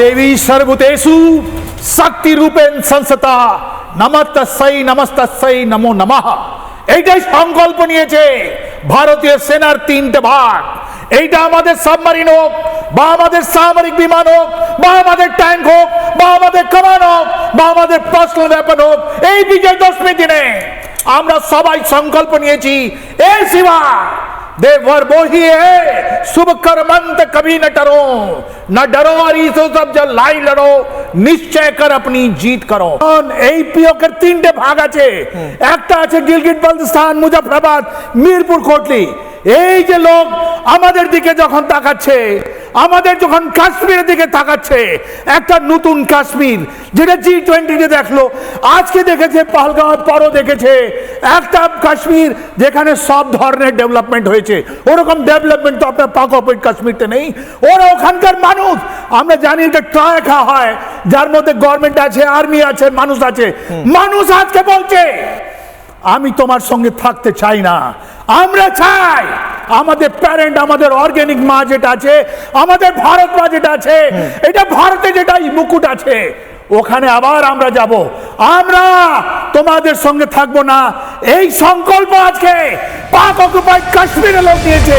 দেবী সর্বতেষু শক্তি রূপেণ সংসতা নমস্তস্যৈ নমস্তস্যৈ নমো নমঃ এইটাই সংকল্প নিয়েছে ভারতীয় সেনার তিনটে ভাগ। এইটা আমাদের সাবমারিন হোক, বা আমাদের সামরিক বিমান হোক, বা আমাদের ট্যাঙ্ক হোক, বা আমাদের কামান হোক, বা আমাদের পার্সোনাল ব্যাপার হোক, এই বিজয় দশমী দিনে আমরা সবাই সংকল্প নিয়েছি এ শিবা देवर वो ही है शुभ कर्मंत कभी न डरो न डरो और इसो सब जब লাই লড়ো নিশ্চয় কর আপনি জিত করো কারণ এই পিওকের তিনটে ভাগ আছে একটা আছে গিলগিট বালতিস্তান মুজাফরাবাদ মিরপুর কোটলি এই যে লোক আমাদের দিকে যখন তাকাচ্ছে আমাদের যখন কাশ্মীরের দিকে তাকাচ্ছে একটা নতুন কাশ্মীর যেটা জি টোয়েন্টিতে দেখল আজকে দেখেছে পাহলগাঁও পরও দেখেছে একটা কাশ্মীর যেখানে সব ধরনের ডেভেলপমেন্ট হয়েছে। ওরকম ডেভেলপমেন্ট তো আপনার পাক অপেট কাশ্মীরতে নেই। ওরা ওখানকার মানুষ। আমরা জানি এটা ট্রায় খাওয়া হয় যার মধ্যে গভর্নমেন্ট আছে আর্মি আছে মানুষ আছে। মানুষ আজকে বলছে আমি তোমার সঙ্গে থাকতে চাই না। আমরা চাই আমাদের প্যারেন্ট আমাদের অর্গ্যানিক মা যেটা আছে, আমাদের ভারত মা যেটা আছে, এটা ভারতে যেটা মুকুট আছে, ওখানে আবার আমরা যাব। আমরা তোমাদের সঙ্গে থাকব না। এই সংকল্প আজকে পাক অকুপাইড কাশ্মীরে লোক নিয়েছে।